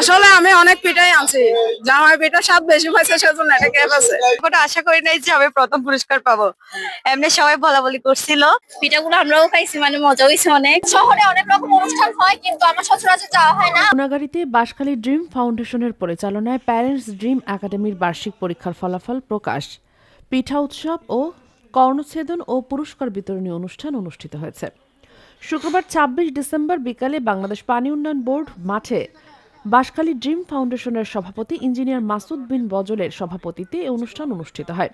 আসলে আমি অনেক পিঠাই আনছি। জামাই পিঠা স্বাদ বেশি পাইছে সেজন্য এটা ক্যাপ আছে ওটা আশা করি নাই যে আমি প্রথম পুরস্কার পাবো। এমনি সবাই বলা বলি করছিল। পিঠাগুলো আমরাও খাইছি মানে মজা হয়েছে অনেক। শহরে অনেক রকম অনুষ্ঠান হয় কিন্তু আমার সচরাচর যাওয়া হয় না। সোনাগাড়িতে বাঁশখালী ড্রিম ফাউন্ডেশনের পরিচালনায় প্যারেন্টস ড্রিম একাডেমির বার্ষিক পরীক্ষার ফলাফল প্রকাশ। পিঠা উৎসব ও কর্ণছেদন ও পুরস্কার বিতরণী অনুষ্ঠান অনুষ্ঠিত হয়েছে। শুক্রবার ছাব্বিশ ডিসেম্বর বিকালে বাংলাদেশ পানি উন্নয়ন বোর্ড মাঠে বাঁশখালী ড্রিম ফাউন্ডেশনের সভাপতি ইঞ্জিনিয়ার মাসুদ বিন বজলের সভাপতিত্বে এই অনুষ্ঠান অনুষ্ঠিত হয়।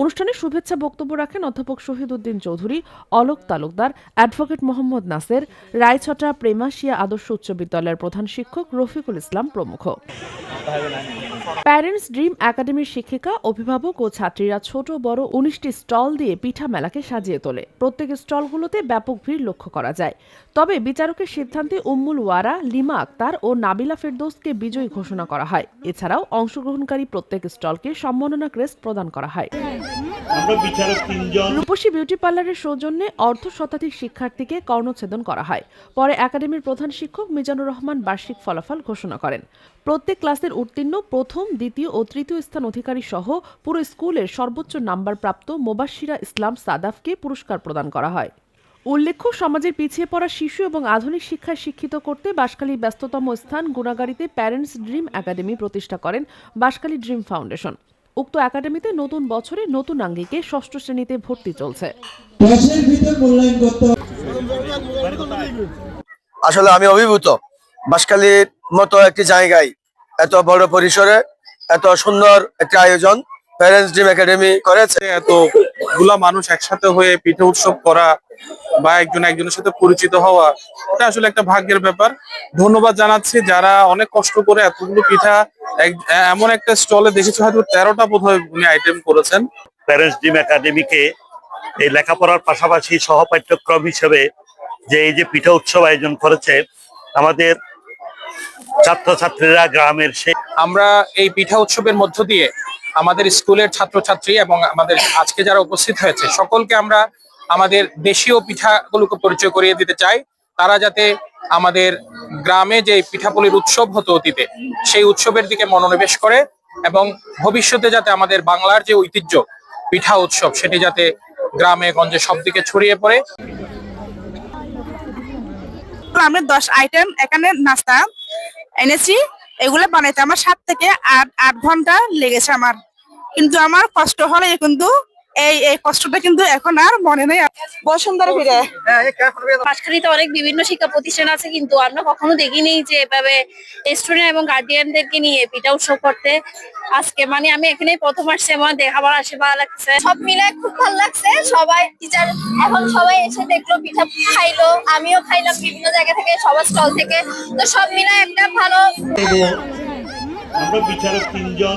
অনুষ্ঠানে শুভেচ্ছা বক্তব্য রাখেন অধ্যাপক শহীদ উদ্দিন চৌধুরী, অলোক তালুকদার, অ্যাডভোকেট মোহাম্মদ নাসের, রায়ছটা প্রেমাশিয়া আদর্শ উচ্চ বিদ্যালয়ের প্রধান শিক্ষক রফিকুল ইসলাম প্রমুখ। প্যারেন্টস ড্রিম একাডেমির শিক্ষিকা, অভিভাবক ও ছাত্রীরা ছোট, বড় উনিশটি স্টল দিয়ে পিঠা মেলাকে সাজিয়ে তোলে। প্রত্যেক স্টলগুলোতে ব্যাপক ভিড় লক্ষ্য করা যায়। তবে বিচারকের সিদ্ধান্তে উম্মুল ওয়ারা, লিমা আক্তার ও নাবিলা ফেরদৌসকে বিজয়ী ঘোষণা করা হয়। এছাড়াও অংশগ্রহণকারী প্রত্যেক স্টলকে সম্মাননা ক্রেস্ট প্রদান করা হয়। রূপসী বিউটি পার্লারের সৌজন্যে অর্ধ শতাধিক শিক্ষার্থীকে কর্ণছেদন করা হয়। পরে একাডেমির প্রধান শিক্ষক মিজানুর রহমান বার্ষিক ফলাফল ঘোষণা করেন। প্রত্যেক ক্লাসের উত্তীর্ণ প্রথম, দ্বিতীয় ও তৃতীয় স্থান অধিকারী সহ পুরো স্কুলের সর্বোচ্চ নাম্বার প্রাপ্ত মোবাশিরা ইসলাম সাদাফকে পুরস্কার প্রদান করা হয়। উল্লেখ্য, সমাজের পিছিয়ে পড়া শিশু এবং আধুনিক শিক্ষায় শিক্ষিত করতে বাঁশখালী ব্যস্ততম স্থান গুণাগাড়িতে প্যারেন্টস ড্রিম একাডেমি প্রতিষ্ঠা করেন বাঁশখালী ড্রিম ফাউন্ডেশন। উক্ত একাডেমিতে নতুন বছরে নতুন আঙ্গিকে ষষ্ঠ শ্রেণীতে ভর্তি চলছে। আসলে আমি অভিভূত। বাঁশখালীর মতো একটি জায়গায় এত বড় পরিসরে এত সুন্দর একটি আয়োজন প্যারেন্টস ড্রিম একাডেমি করেছে। এতগুলা মানুষ একসাথে হয়ে পিঠে উৎসব করা বা একজন একজনের সাথে পরিচিত হওয়া এটা আসলে একটা ভাগ্যের ব্যাপার। ধন্যবাদ জানাচ্ছি যারা অনেক কষ্ট করে এতগুলো পিঠা এমন একটা স্টলে দেখেছি হয়তো তেরোটা বোধ হয় উনি আইটেম করেছেন। প্যারেন্টস ড্রিম একাডেমিকে এই লেখাপড়ার পাশাপাশি সহপাঠ্যক্রম হিসেবে যে এই যে পিঠা উৎসব আয়োজন করেছে আমাদের ছাত্রছাত্রীরা গ্রামের সে আমরা এই পিঠা উৎসবের মধ্য দিয়ে আমাদের স্কুলের ছাত্রছাত্রী এবং আমাদের আজকে যারা উপস্থিত হয়েছে সকলকে আমরা আমাদের দেশীয় পিঠাগুলোকে পরিচয় করিয়ে দিতে চাই। তারা যাতে আমাদের গ্রামে যে পিঠাপুলির উৎসব হতো অতীতে, সেই উৎসবের দিকে মনোনিবেশ করে এবং ভবিষ্যতে যাতে আমাদের বাংলার যে ঐতিহ্য, পিঠা উৎসব, সেটি যাতে গ্রামে গঞ্জে সব দিকে ছড়িয়ে পড়ে। আমি দশ আইটেম এখানে নাস্তা এনেছি, এগুলো বানাইতে আমার সাত থেকে আট আট ঘণ্টা লেগেছে আমার। কিন্তু আমার কষ্ট হলে কিন্তু এই এই কষ্টটা কিন্তু এখন আর মনে নেই। বসুন্ধরা ফিরে। পাশখালীতে অনেক বিভিন্ন শিক্ষা প্রতিষ্ঠান আছে কিন্তু আমরা কখনো দেখিনি যে এভাবে স্টুডেন্ট এবং গার্ডিয়ানদেরকে নিয়ে পিঠা উৎসব করতে। আজকে মানে আমি এখানে প্রথম আসছি আমার দেখা আমার আসে ভালো লাগছে। সব মিলায় খুব ভালো লাগছে। সবাই টিচার এখন সবাই এসে দেখল পিঠা খাইলো। আমিও খাইলাম বিভিন্ন জায়গা থেকে সবার স্টল থেকে। তো সব মিলায় একটা ভালো আমরা বিচারক তিনজন